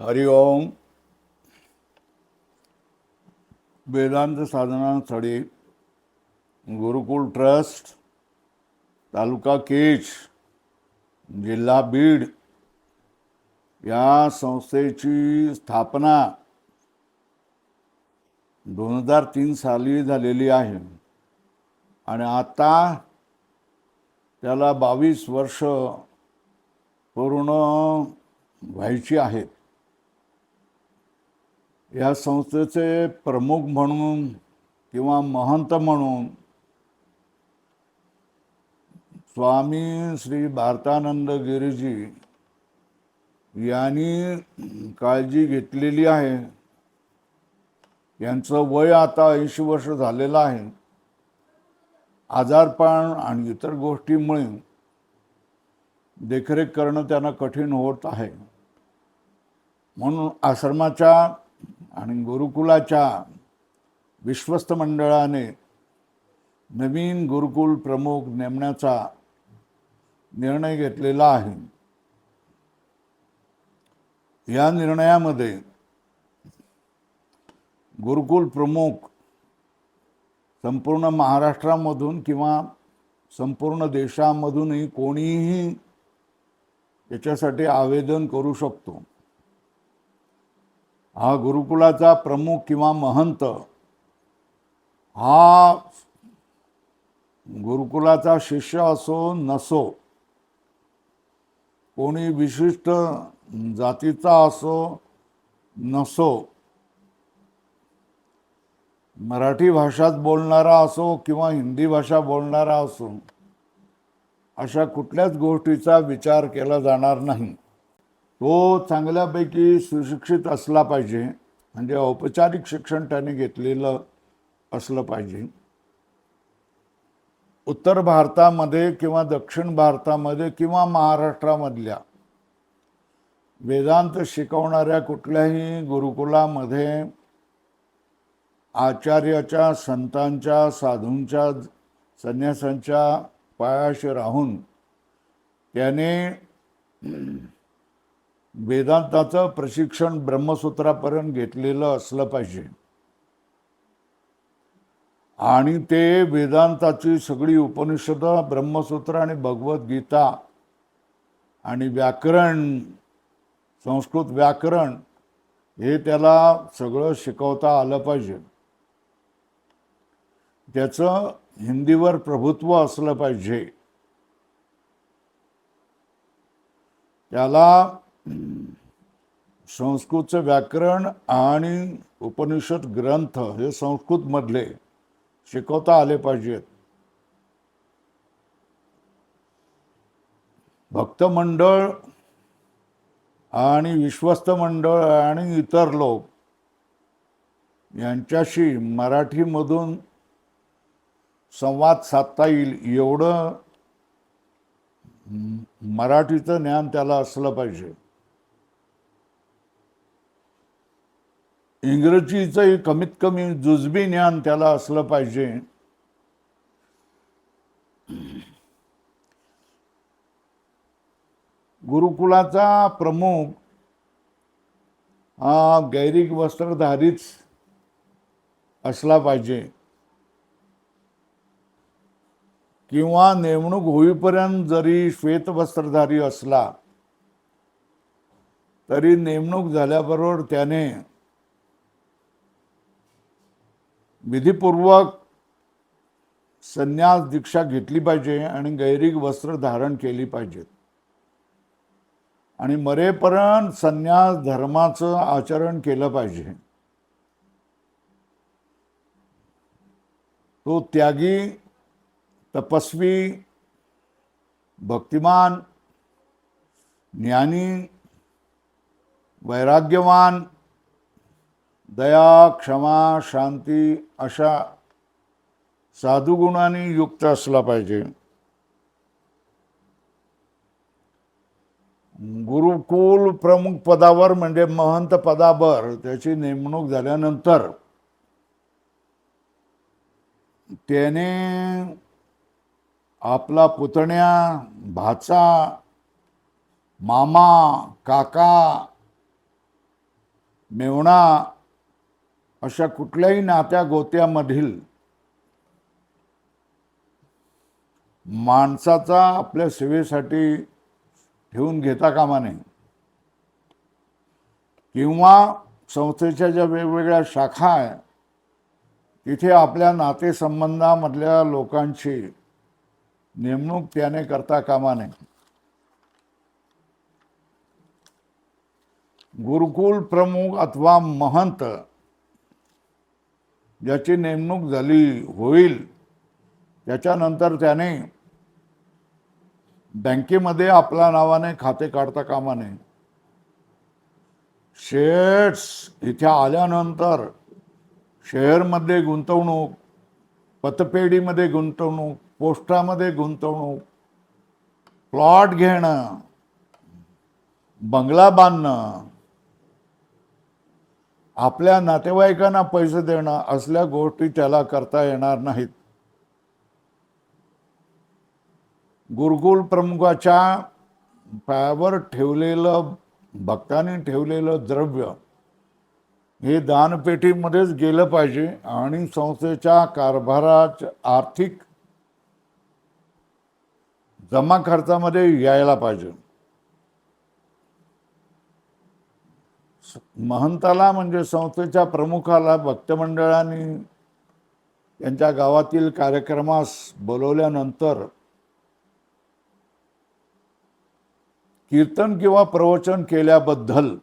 हरि ओम वेदांत साधना स्थळी गुरुकुल ट्रस्ट तालुका केच जिल्हा बीड या संस्थेची स्थापना दोन हजार तीन साली झालेली आहे. आणि आता त्याला बावीस वर्ष पूर्ण व्हायची आहेत. या संस्थेचे प्रमुख म्हणून किंवा महंत म्हणून स्वामी श्री भारतानंद गिरीजी यांनी काळजी घेतलेली आहे. यांचं वय आता ऐंशी वर्ष झालेलं आहे. आजारपण आणि इतर गोष्टीमुळे देखरेख करणं त्यांना कठीण होत आहे. म्हणून आश्रमाच्या आणि गुरुकुलाच्या विश्वस्त मंडळाने नवीन गुरुकुल प्रमुख नेमण्याचा निर्णय घेतलेला आहे. या निर्णयामध्ये गुरुकुल प्रमुख संपूर्ण महाराष्ट्रामधून किंवा संपूर्ण देशामधूनही कोणीही याच्यासाठी आवेदन करू शकतो. हा गुरुकुलाचा प्रमुख किंवा महंत हा गुरुकुलाचा शिष्य असो नसो कोणी विशिष्ट जातीचा असो नसो मराठी भाषात बोलणारा असो किंवा हिंदी भाषा बोलणारा असो अशा कुठल्याच गोष्टीचा विचार केला जाणार नाही. तो चांगल्यापैकी सुशिक्षित असला पाहिजे म्हणजे औपचारिक शिक्षण त्याने घेतलेलं असलं पाहिजे. उत्तर भारतामध्ये किंवा दक्षिण भारतामध्ये किंवा महाराष्ट्रामधल्या वेदांत शिकवणाऱ्या कुठल्याही गुरुकुलामध्ये आचार्याच्या संतांच्या साधूंच्या संन्यासांच्या पायाशी राहून त्याने वेदांताचं प्रशिक्षण ब्रह्मसूत्रापर्यंत घेतलेलं असलं पाहिजे. आणि ते वेदांताची सगळी उपनिषदं ब्रह्मसूत्र आणि भगवद्गीता आणि व्याकरण संस्कृत व्याकरण हे त्याला सगळं शिकवता आलं पाहिजे. त्याचं हिंदीवर प्रभुत्व असलं पाहिजे. त्याला संस्कृतचं व्याकरण आणि उपनिषद ग्रंथ हे संस्कृतमधले शिकवता आले पाहिजेत. भक्तमंडळ आणि विश्वस्त मंडळ आणि इतर लोक यांच्याशी मराठीमधून संवाद साधता येईल एवढं मराठीचं ज्ञान त्याला असलं पाहिजे. इंग्रजीचंही कमीत कमी जुजबी ज्ञान त्याला असलं पाहिजे. गुरुकुलाचा प्रमुख हा गैरिक वस्त्रधारीच असला पाहिजे. किंवा नेमणूक होईपर्यंत जरी श्वेतवस्त्रधारी असला तरी नेमणूक झाल्याबरोबर त्याने विधीपूर्वक संन्यास दीक्षा घेतली पाहिजे आणि गैरिक वस्त्र धारण केली पाहिजेत आणि मरेपर्यंत संन्यास धर्माचं आचरण केलं पाहिजे. तो त्यागी तपस्वी भक्तिमान ज्ञानी वैराग्यवान दया क्षमा शांती अशा साधुगुणांनी युक्त असला पाहिजे. गुरुकुल प्रमुख पदावर म्हणजे महंत पदावर त्याची नेमणूक झाल्यानंतर त्याने आपला पुतण्या भाचा मामा काका मेवणा अशा कुठल्याही नात्या गोत्यामधील माणसाचा आपल्या सेवेसाठी ठेवून घेता कामा नये. किंवा संस्थेच्या ज्या वेगवेगळ्या शाखा आहे तिथे आपल्या नातेसंबंधामधल्या लोकांची नेमणूक त्याने करता कामा नये. गुरुकुल प्रमुख अथवा महंत ज्याची नेमणूक झाली होईल त्याच्यानंतर त्याने बँकेमध्ये आपल्या नावाने खाते काढता कामा नये. शेअर्स इथे आल्यानंतर शेअरमध्ये गुंतवणूक पतपेढीमध्ये गुंतवणूक पोस्टामध्ये गुंतवणूक प्लॉट घेणं बंगला बांधणं आपल्या नातेवाईकांना पैसे देणं असल्या गोष्टी त्याला करता येणार नाहीत. गुरुकुल प्रमुखाच्या पायावर ठेवलेलं भक्तांनी ठेवलेलं द्रव्य हे दानपेटीमध्येच गेलं पाहिजे आणि संस्थेच्या कारभाराच्या आर्थिक जमा खर्चामध्ये यायला पाहिजे. महंताला म्हणजे संस्थेच्या प्रमुखाला भक्तमंडळाने त्यांच्या गावातील कार्यक्रमास बोलवल्यानंतर कीर्तन किंवा प्रवचन केल्याबद्दल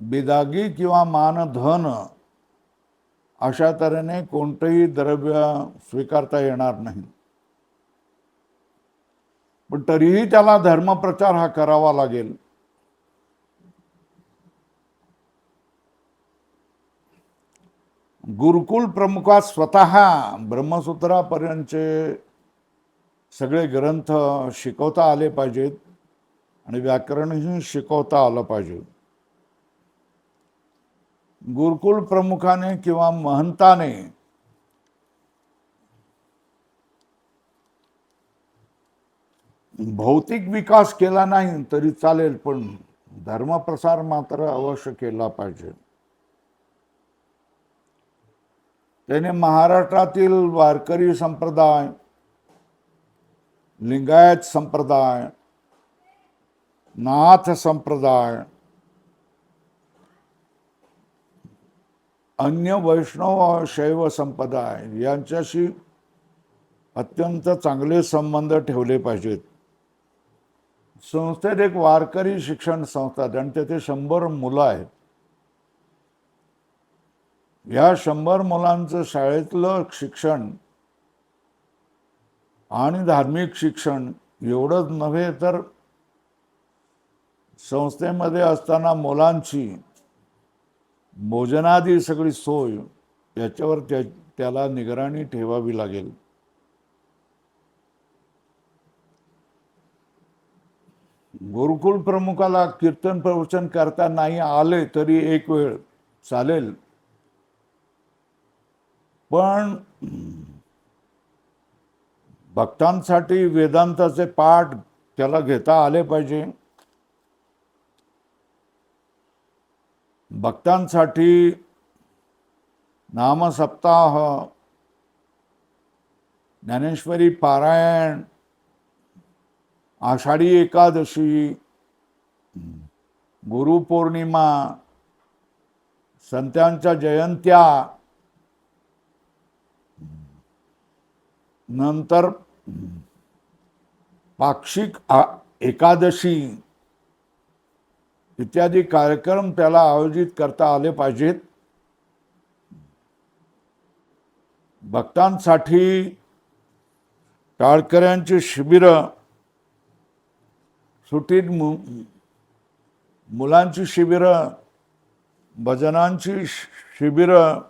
बेदागी किंवा मानधन अशा तऱ्हेने कोणतंही द्रव्य स्वीकारता येणार नाही. पण तरीही त्याला धर्मप्रचार हा करावा लागेल. गुरुकुल प्रमुखात स्वतः ब्रह्मसूत्रापर्यंतचे सगळे ग्रंथ शिकवता आले पाहिजेत आणि व्याकरणही शिकवता आलं पाहिजे गुरुकुल प्रमुखाने किंवा महंताने भौतिक विकास केला नाही तरी चालेल पण धर्मप्रसार मात्र अवश्य केला पाहिजे. त्याने महाराष्ट्रातील वारकरी संप्रदाय लिंगायत संप्रदाय नाथ संप्रदाय अन्य वैष्णव शैव संप्रदाय यांच्याशी अत्यंत चांगले संबंध ठेवले पाहिजेत. संस्थेत एक वारकरी शिक्षण संस्था आणि तेथे शंभर मुलं आहेत. या शंभर मुलांचं शाळेतलं शिक्षण आणि धार्मिक शिक्षण एवढंच नव्हे तर संस्थेमध्ये असताना मुलांची भोजनादी सगळी सोय याच्यावर त्या त्याला निगराणी ठेवावी लागेल. गुरुकुल प्रमुखाला कीर्तन प्रवचन करता नाही आले तरी एक वेळ चालेल. पण भक्तांसाठी वेदांताचे पाठ त्याला घेता आले पाहिजे. भक्तांसाठी नामसप्ताह ज्ञानेश्वरी पारायण आषाढी एकादशी गुरुपौर्णिमा संतांच्या जयंत्या नंतर पाक्षिक आ- एकादशी इत्यादी कार्यक्रम त्याला आयोजित करता आले पाहिजेत. भक्तांसाठी टाळकऱ्यांची शिबिरं सुटीत मु मुलांची शिबिरं भजनांची शिबिरं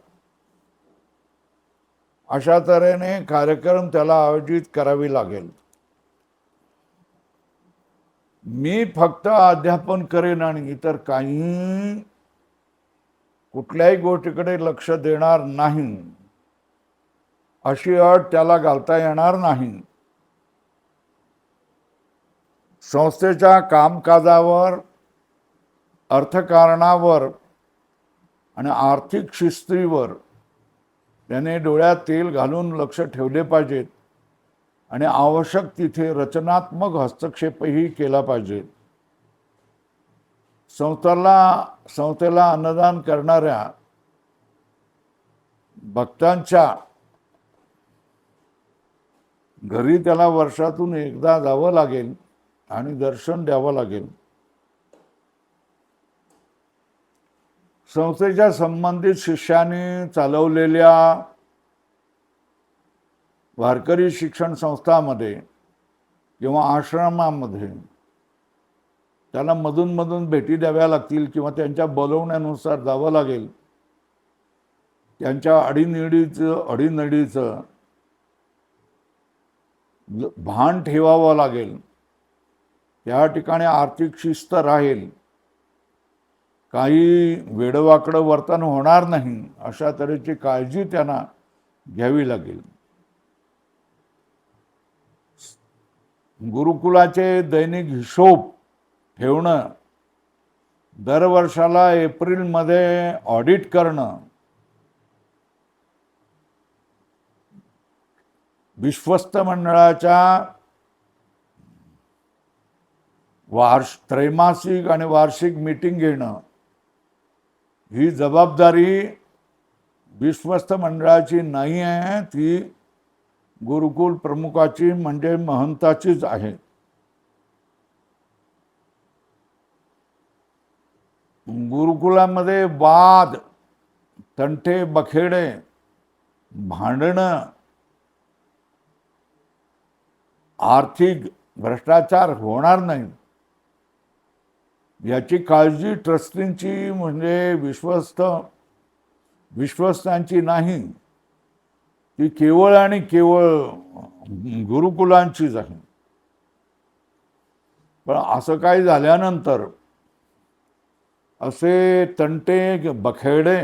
अशा तऱ्हेने कार्यक्रम त्याला आयोजित करावी लागेल. मी फक्त अध्यापन करेन आणि इतर काही कुठल्याही गोष्टीकडे लक्ष देणार नाही. अशी अट त्याला घालता येणार नाही. संस्थेच्या कामकाजावर अर्थकारणावर आणि आर्थिक शिस्तीवर त्याने डोळ्यात तेल घालून लक्ष ठेवले पाहिजेत. आणि आवश्यक तिथे रचनात्मक हस्तक्षेपही केला पाहिजे संस्थाला संस्थेला अन्नदान करणाऱ्या भक्तांच्या घरी त्याला वर्षातून एकदा जावं लागेल आणि दर्शन द्यावं लागेल. संस्थेच्या संबंधित शिष्याने चालवलेल्या वारकरी शिक्षण संस्थामध्ये किंवा आश्रमामध्ये त्याला मधूनमधून भेटी द्याव्या लागतील किंवा त्यांच्या बोलवण्यानुसार जावं लागेल. त्यांच्या अडीनिडीचं अडीनडीचं भान ठेवावं लागेल. त्या ठिकाणी आर्थिक शिस्त राहील. काही वेडवाकडं वर्तन होणार नाही अशा तऱ्हेची काळजी त्यांना घ्यावी लागेल. गुरुकुलाचे दैनिक हिशोब ठेवणं दरवर्षाला एप्रिलमध्ये ऑडिट करणं विश्वस्त मंडळाच्या वार्ष त्रैमासिक आणि वार्षिक मीटिंग घेणं ही जबाबदारी विश्वस्त मंडळाची नाही आहे ती गुरुकुल प्रमुखाची म्हणजे महंताचीच आहे. गुरुकुलामध्ये वाद तंटे बखेडे भांडणं आर्थिक भ्रष्टाचार होणार नाही. याची काळजी ट्रस्टींची म्हणजे विश्वस्त विश्वस्तांची नाही. ती केवळ आणि केवळ गुरुकुलांचीच आहे. पण असं काही झाल्यानंतर असे तंटे बखेडे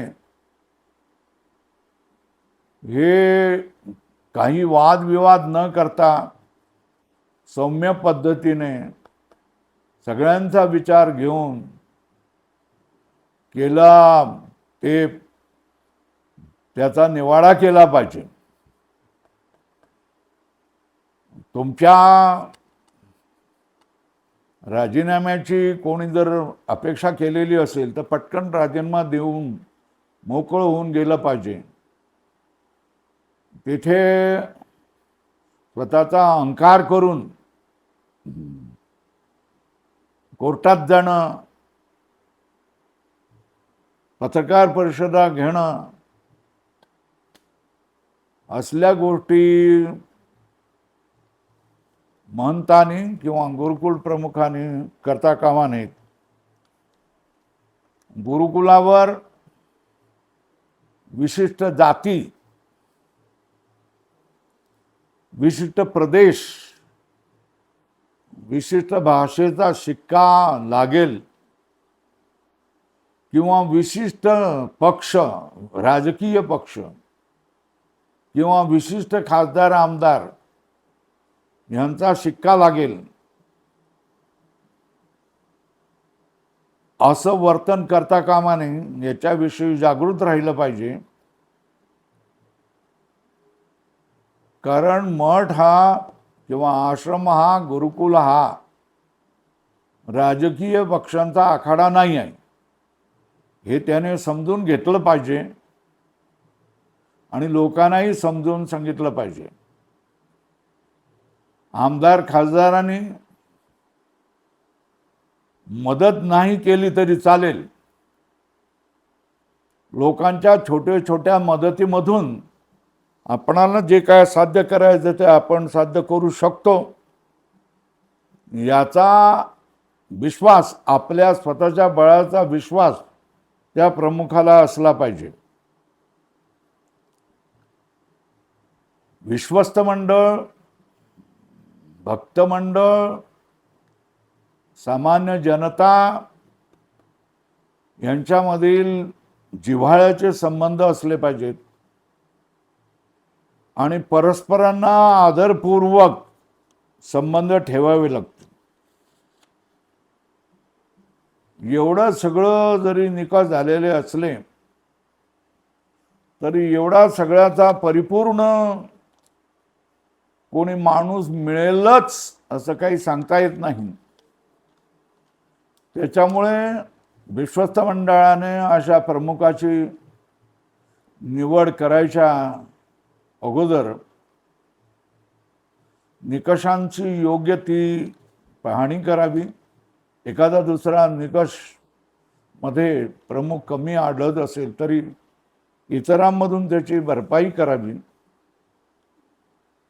हे काही वादविवाद न करता सौम्य पद्धतीने सगळ्यांचा विचार घेऊन केला ते त्याचा निवाडा केला पाहिजे. तुमच्या राजीनाम्याची कोणी जर अपेक्षा केलेली असेल तर पटकन राजीनामा देऊन मोकळं होऊन गेलं पाहिजे. तिथे स्वतःचा अहंकार करून कोर्टात जाणं पत्रकार परिषदा घेणं असल्या गोष्टी महंतानी किंवा गुरुकुल प्रमुखांनी करता कामा नयेत. गुरुकुलावर विशिष्ट जाती विशिष्ट प्रदेश विशिष्ट भाषेचा शिक्का लागेल किंवा विशिष्ट पक्ष राजकीय पक्ष किंवा विशिष्ट खासदार आमदार यांचा शिक्का लागेल. असं वर्तन करता कामा नये याच्याविषयी जागृत राहिलं पाहिजे. कारण मठ हा किंवा आश्रम हा गुरुकुल हा राजकीय पक्षांचा आखाडा नाही आहे. हे त्याने समजून घेतलं पाहिजे आणि लोकांनाही समजून सांगितलं पाहिजे. आमदार खासदारांनी मदत नाही केली तरी चालेल. लोकांच्या छोट्या छोट्या मदतीमधून आपणाला जे काय साध्य करायचं ते आपण साध्य करू शकतो. याचा विश्वास आपल्या स्वतःच्या बळाचा विश्वास त्या प्रमुखाला असला पाहिजे. विश्वस्त मंडळ भक्तमंडळ सामान्य जनता यांच्यामधील जिव्हाळ्याचे संबंध असले पाहिजेत. आणि परस्परांना आदरपूर्वक संबंध ठेवावे लागतील. एवढं सगळं जरी निकाल झालेले असले तरी एवढा सगळ्याचा परिपूर्ण कोणी माणूस मिळेलच असं काही सांगता येत नाही. त्याच्यामुळे विश्वस्त मंडळाने अशा प्रमुखाची निवड करायच्या अगोदर निकषांची योग्य ती पाहणी करावी. एखादा दुसरा निकषमध्ये प्रमुख कमी आढळत असेल तरी इतरांमधून त्याची भरपाई करावी.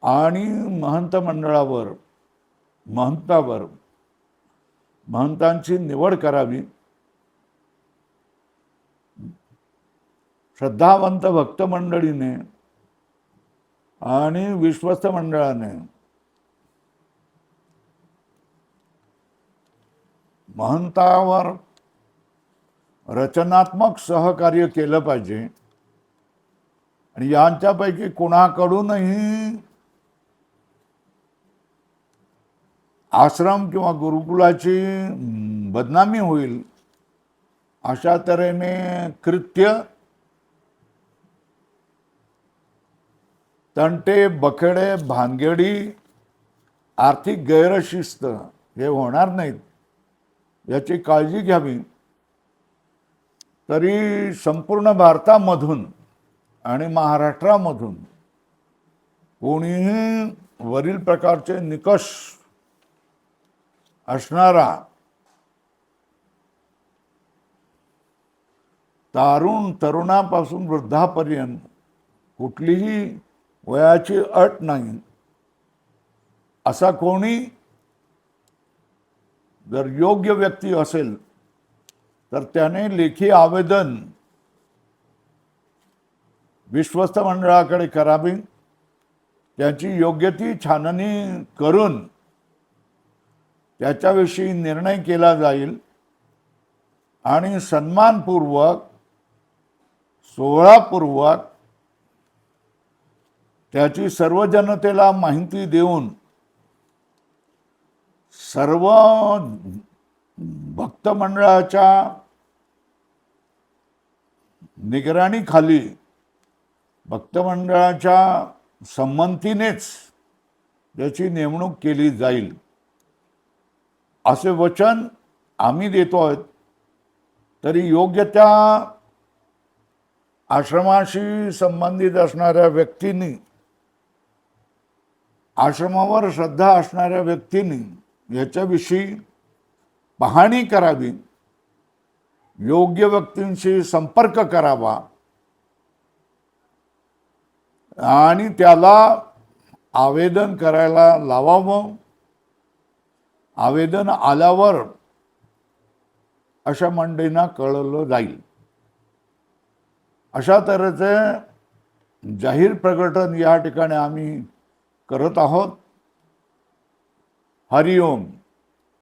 आणि महंत मंडळावर महंतावर महंतांची निवड करावी. श्रद्धावंत भक्त मंडळीने आणि विश्वस्त मंडळाने. महंतावर रचनात्मक सहकार्य केलं पाहिजे. आणि यांच्यापैकी कोणाकडूनही आश्रम किंवा गुरुकुलाची बदनामी होईल अशा तऱ्हेने कृत्य तंटे बखेडे भानगडी आर्थिक गैरशिस्त हे होणार नाहीत. याची काळजी घ्यावी. तरी संपूर्ण भारतामधून आणि महाराष्ट्रामधून कोणीही वरील प्रकारचे निकष असणारा तारुण तरुणापासून वृद्धापर्यंत कुठलीही वयाची अट नाही. असा कोणी जर योग्य व्यक्ती असेल तर त्याने लेखी आवेदन विश्वस्त मंडळाकडे करावी. त्याची योग्य ती छाननी करून त्याच्याविषयी निर्णय केला जाईल आणि सन्मानपूर्वक सोहळापूर्वक त्याची सर्व जनतेला माहिती देऊन सर्व भक्तमंडळाच्या निगराणीखाली भक्तमंडळाच्या संमतीनेच त्याची नेमणूक केली जाईल. असे वचन आम्ही देतो आहोत. तरी योग्य त्या आश्रमाशी संबंधित असणाऱ्या व्यक्तींनी आश्रमावर श्रद्धा असणाऱ्या व्यक्तींनी याच्याविषयी पाहणी करावी. योग्य व्यक्तींशी संपर्क करावा. आणि त्याला आवेदन करायला लावावं. आवेदन आल्यावर अशा मंडळींना कळवलं जाईल. अशा तऱ्हेचे जाहीर प्रकटन या ठिकाणी आम्ही करत आहोत. हरिओम.